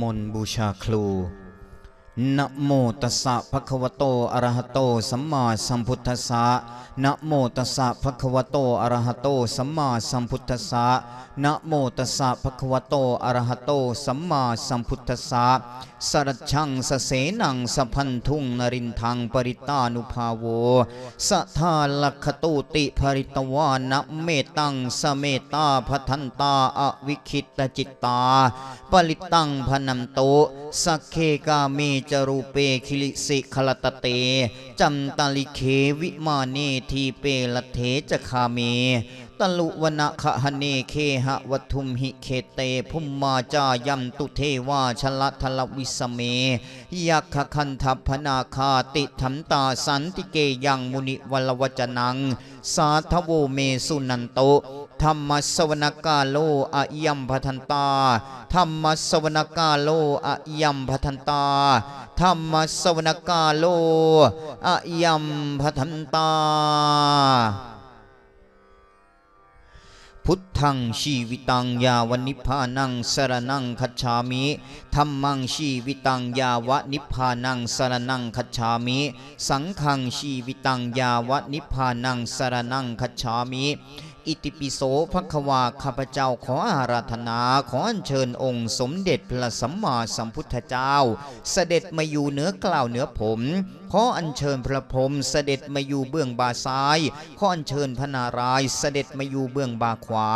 มนบูชาครู นะโมตัสสะภะคะวะโตอะระหะโตสัมมาสัมพุทธัสสะนะโมตัสสะภะคะวะโตอะระหะโตสัมมาสัมพุทธัสสะนะโมตัสสะภะคะวะโตอะระหะโตสัมมาสัมพุทธัสสะสรัจชังสเสนังสะพันธุงนรินทังปริตานุภาโวสัทธาลักขตุติภริตวานะเมตังสเมตาพัทันตาอวิคิตจิตตาปลิตังพนัมโตสเคกาเมจรูเปคิลิสิขลตเตจัมตาลิเควิมาเนทีเปละเทจคาเมตลุวนะขหเนเคหะวัทุมหิเคเตภุมมาจายัมตุเทวาชละทลวิสเมยักขคันทัพพนาคาติธรรมตาสันติเกยังมุนิวลวจนัง สาทโวเมสุนันโต ธรรมสวนกาโลอะยัมพัทันตาธรรมสวนกาโลอะยัมพัทันตาธรรมสวนกาโลอะยัมพัทันตา พุทธังชีวิตังยาวนิพพานังสรนังคัจฉามิธรรมังชีวิตังยาวนิพพานังสรนังคัจฉามิ สังฆังชีวิตังยาวนิพพานังสรนังคัจฉามิ อิติปิโสภควาข้าพเจ้าขออาราธนาขออัญเชิญองค์สมเด็จพระสัมมาสัมพุทธเจ้า เสด็จมาอยู่เหนือกล่าวเหนือผม ขออัญเชิญพระพรหมเสด็จมาอยู่เบื้องบาซ้าย ขออัญเชิญพระนารายเสด็จมาอยู่เบื้องบาขวา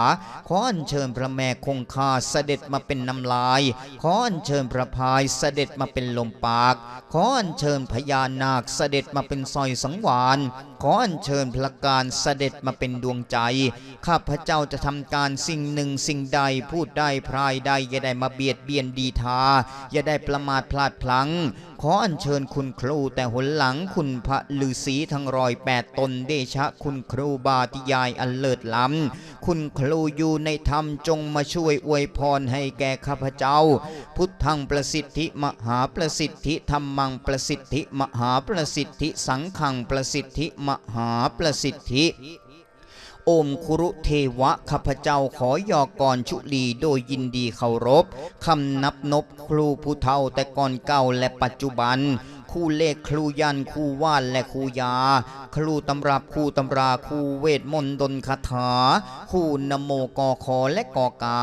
ขออัญเชิญพระแม่คงคาเสด็จมาเป็นน้ำลาย ขออัญเชิญพระพายเสด็จมาเป็นลมปาก ขออัญเชิญพญานาคเสด็จมาเป็นซอยสังวานขออัญเชิญพระการเสด็จมาเป็นดวงใจ ข้าพเจ้าจะทำการสิ่งหนึ่งสิ่งใดพูดได้พรายใดอย่าได้มาเบียดเบียนดีทา อย่าได้ประมาทพลาดพลั้งขออัญเชิญคุณครูแต่หนหลังคุณพระฤาษีทั้งรอยแปดตนเดชะคุณครูบาติยายอันเลิศล้ำคุณครูอยู่ในธรรมจงมาช่วยอวยพรให้แก่ข้าพเจ้า พุทธังประสิทธิมหาประสิทธิธรรมังประสิทธิมหาประสิทธิสังขังประสิทธิมหาประสิทธิ โอมคุรุเทวะข้าพเจ้าขอยอกรชุลีโดยยินดีเคารพคำนับนบครูผู้เฒ่าแต่ก่อนเก่าและปัจจุบัน ครูเลขครูยันครูว่านและครูยา ครูตำรับครูตำราครูเวทมนต์ดนคาถาครูนโมกอคอและกอกา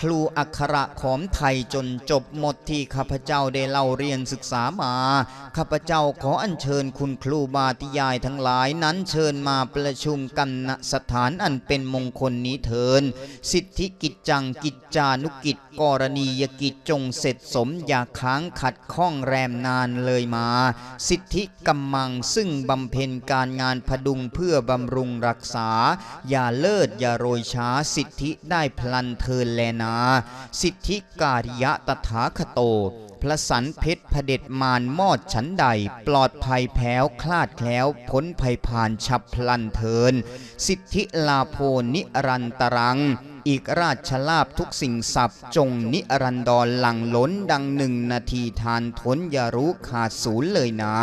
ครูอักขระขอมไทยจนจบหมดที่ข้าพเจ้าได้เล่าเรียนศึกษามา ข้าพเจ้าขออัญเชิญคุณครูบาติยายทั้งหลายนั้นเชิญมาประชุมกันณสถานอันเป็นมงคลนี้เถิน สิทธิกิจจังกิจจานุกิจกรณียกิจจงเสร็จสมอย่าค้างขัดข้องแรมนานเลยมาสิทธิกำมังซึ่งบำเพ็ญการงานพดุงเพื่อบำรุงรักษา อย่าเลิศอย่าโรยช้าสิทธิได้พลันเทินแลนา สิทธิการิยะตถาคโต พระสันเพชรพระเด็จมารมอดฉันใด ปลอดภัยแผ้วคลาดแคล้วพ้นภัยผ่านฉับพลันเทิน สิทธิลาโพนิรันตรังอีกราชลาบทุกสิ่งสับจงนิรันดรหลังล้นดังหนึ่งนาทีทานทนอย่ารู้ขาดศูนย์เลยนา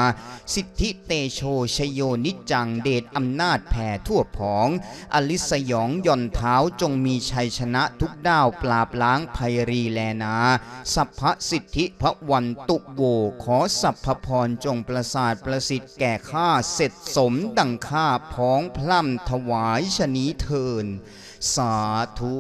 สิทธิเตโชชโยนิจจังเดชอำนาจแผ่ทั่วผอง อลิสยองย่อนเท้าจงมีชัยชนะทุกด้าวปราบล้างภัยรีแลนา สัพพสิทธิพระวันตุโวขอสัพพพรจงประสาทประสิทธิ์แก่ข้าเสร็จสมดังข้าพ้องพล่ำถวายชนีเทิน สาธุ